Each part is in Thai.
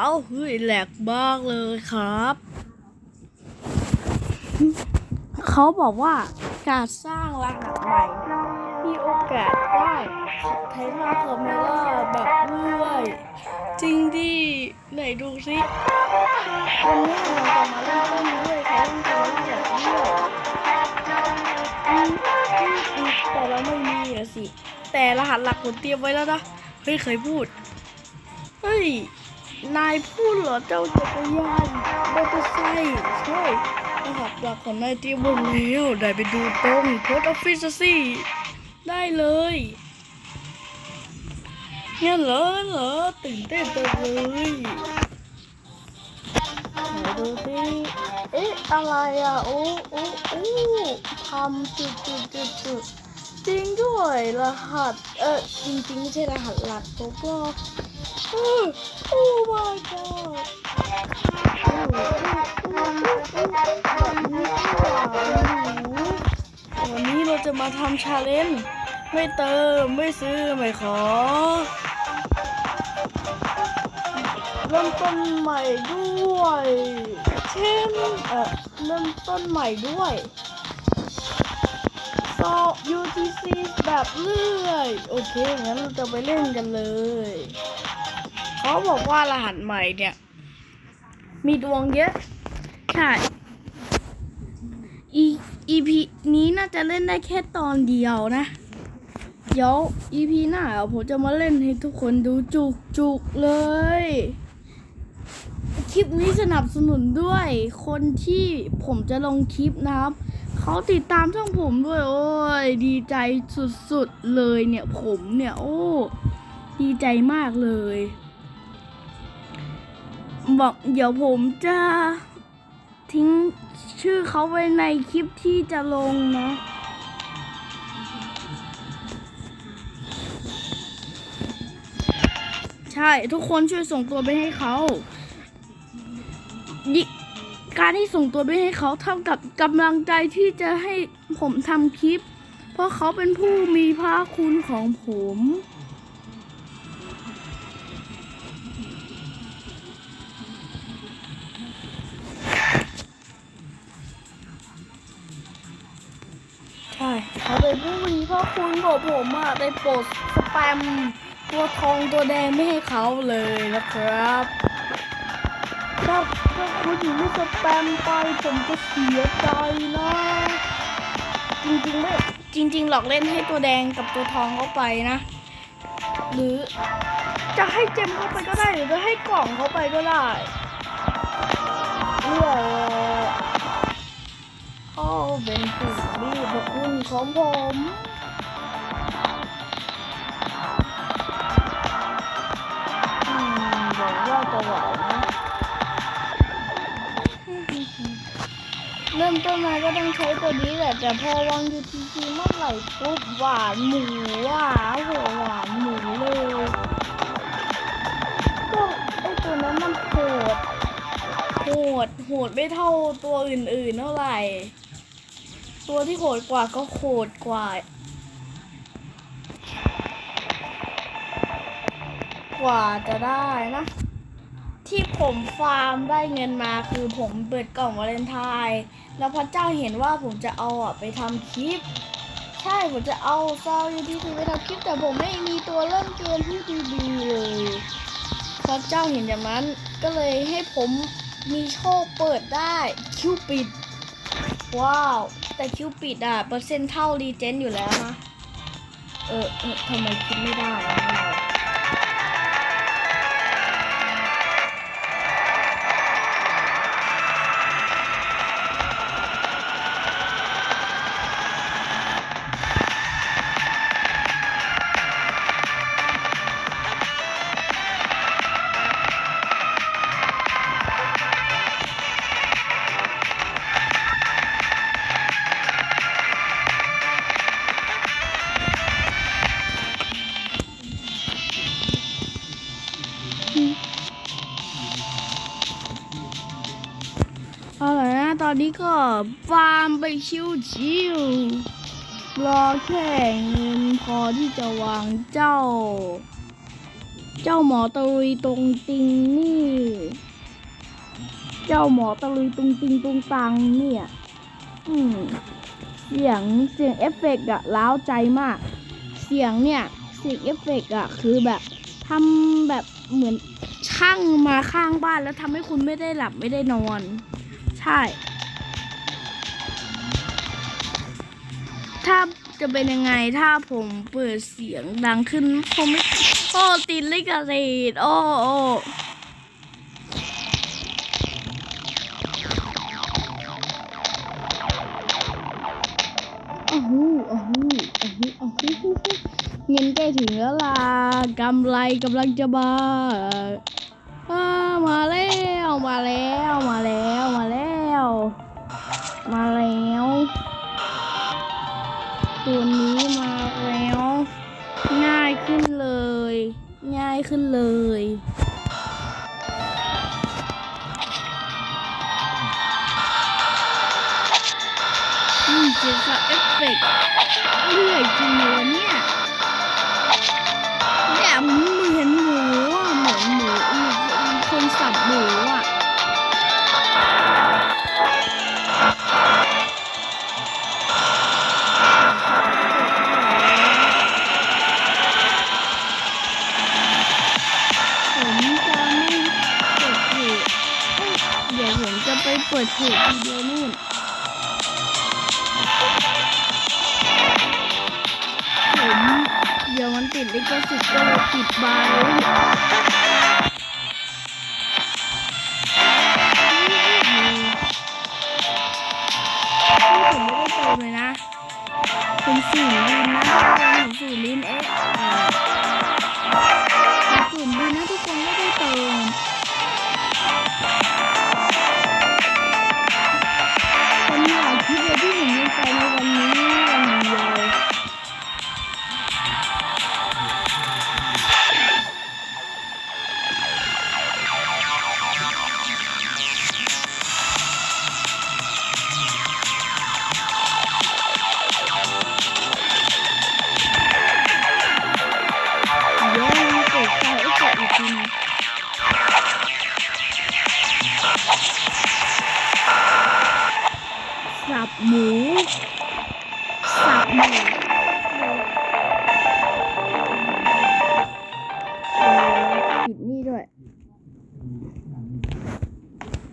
าวเฮ้ยแหลกมากเลยครับ เขาบอกว่าการสร้างรหัสใหม่ มีโอกาสได้ใช้ท่าคอมเมล่าแบบเรื่อยจริงดิไหนดูสิวันนี้เราจะมาเล่นต้นด้วยใช้ท่าคอมเมล่าแบบเรื่อยอืมอืมอืมแต่เราไม่มีอะสิ แต่รหัสหลักผมเตรียมไว้แล้วนะเฮ้ยเคยพูด เฮ้ย นายพูดเหรอเจ้าจักรยานมอเตอร์ไซค์ใช่รหัสหลักของนายเตรียมไว้แล้วได้ไปดูตรงโพสต์ออฟฟิศสิได้เลยเงั้นเหรอเหรอตื่นเต้นจังเลยไหนดูสิเอ๊ะอะไรอะโอ้โอ้โอ้ทำจุดจุดจุดจุดจริงด้วยรหัสเออจริงๆไม่ใช่รหัสหลักผมก็ออ โอ้ my god วันนี้เราจะมาทำชาเลนจ์ไม่เติม ไม่ซื้อ ไม่ขอ เริ่มต้นใหม่ด้วย เช่นเอ่อเริ่มต้นใหม่ด้วยสอบ UTC แบบเรื่อย โอเค งั้นเราจะไปเล่นกันเลย เขาบอกว่ารหัสใหม่เนี่ย มีดวงเยอะใช่ E EP นี้น่าจะเล่นได้แค่ตอนเดียวนะ เดี๋ยว EP หน้าผมจะมาเล่นให้ทุกคนดูจุกจุกเลย คลิปนี้สนับสนุนด้วย คนที่ผมจะลงคลิปนะครับเขาติดตามช่องผมด้วย โอ้ย ดีใจสุดๆเลยเนี่ยผมเนี่ย โอ้ ดีใจมากเลย บอกเดี๋ยวผมจะทิ้งชื่อเขาไว้ในคลิปที่จะลงนะใช่ ทุกคนช่วยส่งตัวไปให้เขาการที่ส่งตัวไปให้เขาเท่ากับกำลังใจที่จะให้ผมทำคลิป เพราะเขาเป็นผู้มีพระคุณของผม คุณของผมอะได้ปรดสแปมตัวทองตัวแดงไม่ให้เขาเลยนะครับถ้าถ้าคุณอยู่ไม่สแปมไปผมจะเสียใจนะจริงๆไม่จริง ๆ หลอกเล่นให้ตัวแดงกับตัวทองเข้าไปนะ หรือจะให้เจมเข้าไปก็ได้หรือจะให้กล่องเข้าไปก็ได้เลือกเขาเป็นผู้มีพระคุณของผมาจะหวนะเริ่มต้นมาก็ต้องใช้ตัวนี้แหละแต่พอวาง UTC เมื่อไหร่ปุ๊บหวานหมูอะโหหวานหมูเลยก็ไอตัวนั้นมันโหดโหดโหดไม่เท่าตัวอื่นๆเท่าไหร่ ตัวที่โหดกว่าก็โหดกว่า กว่าจะได้นะ ที่ผมฟาร์มได้เงินมาคือผมเปิดกล่องวาเลนไทน์แล้วพระเจ้าเห็นว่าผมจะเอาอะไปทำคลิป ใช่ผมจะเอาซาวยูทีคือไปทำคลิป แต่ผมไม่มีตัวเริ่มเกมที่ดีๆเลยพระเจ้าเห็นอย่างนั้นก็เลยให้ผมมีโชคเปิดได้คิวปิด ว้าว แต่คิวปิดอะ เปอร์เซ็นต์เท่ารีเจนอยู่แล้วนะ เออเออทำไมคิดไม่ได้ อนนี้ก็ฟาร์มไปชิวๆรอแค่เงินพอที่จะวางเจ้า เจ้าหมอตะลุยตรงติงนี่ เจ้าหมอตะลุยตรงติงตรงตังเนี่ย อืมเสียงเสียงเอฟเฟกต์อะล้าวใจมาก เสียงเนี่ยเสียงเอฟเฟกต์อะคือแบบทำแบบเหมือนช่างมาข้างบ้านแล้วทำให้คุณไม่ได้หลับไม่ได้นอน ใช่ จะเป็นยังไงถ้าผมเปิดเสียงดังขึ้นผมไม่โอ้ติดลิขสิทธิ์โอ้โอ้อ้หูอ้หูอ้หูอ้หูเงินใกล้ถึงแล้วล่ะกำไรกำลังจะมาอ่ามาแล้วมาแล้วมาแล้วมาแล้ว มาแล้ว ตัวนี้มาแล้ว ง่ายขึ้นเลย ง่ายขึ้นเลยอืมเสียงสับเอฟเฟกต์เรื่อยจริงเลยเนี่ย ลิขสิทธิ์ก็ปิดบาย หมูสับหมูเออปิดนี่ด้วย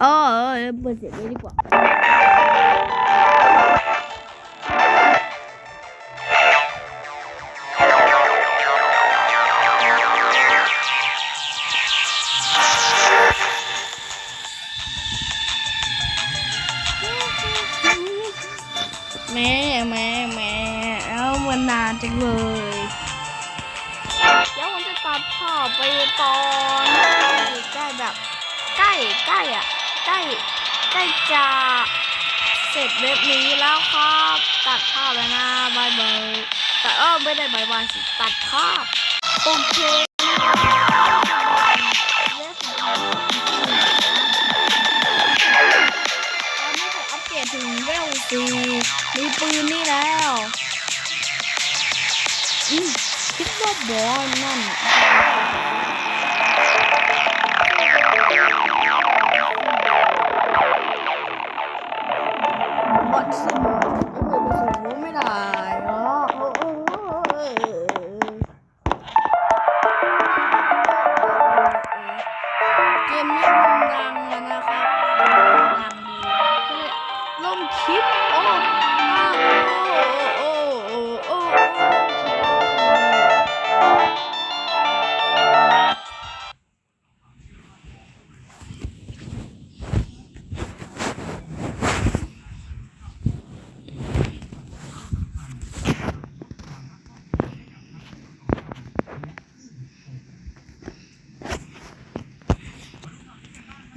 เออเอเปิดเสียงด้ดีกว่า ดี๋ยวผมจะตัดภาพไปตอนใกล้แบบ ใกล้ใกล้อะใกล้ใกล้จะเสร็จเว็บนี้แล้วครับตัดภาพแล้วนะบายบายแต่เออไม่ได้บายบายสิตัดภาพโอเคเว็บของเราตอนนี้ผมอัปเกรดถึงเวลซีมีปืนนี่แล้ว อืมคิดว่าบอลนั่น Jackson.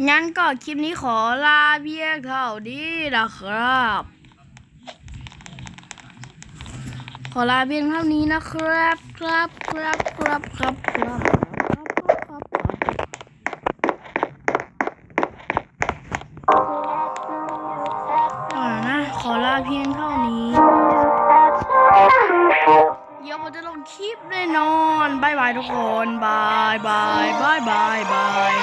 งั้นก็คลิปนี้ขอลาเพียงเท่านี้นะครับ ขอลาเพียงเท่านี้นะครับ ครับครับครับครับครับขอลาเพียงเท่านี้ เดี๋ยวผมจะลงคลิปแน่นอนบายบายทุกคนบายบายบายบายบาย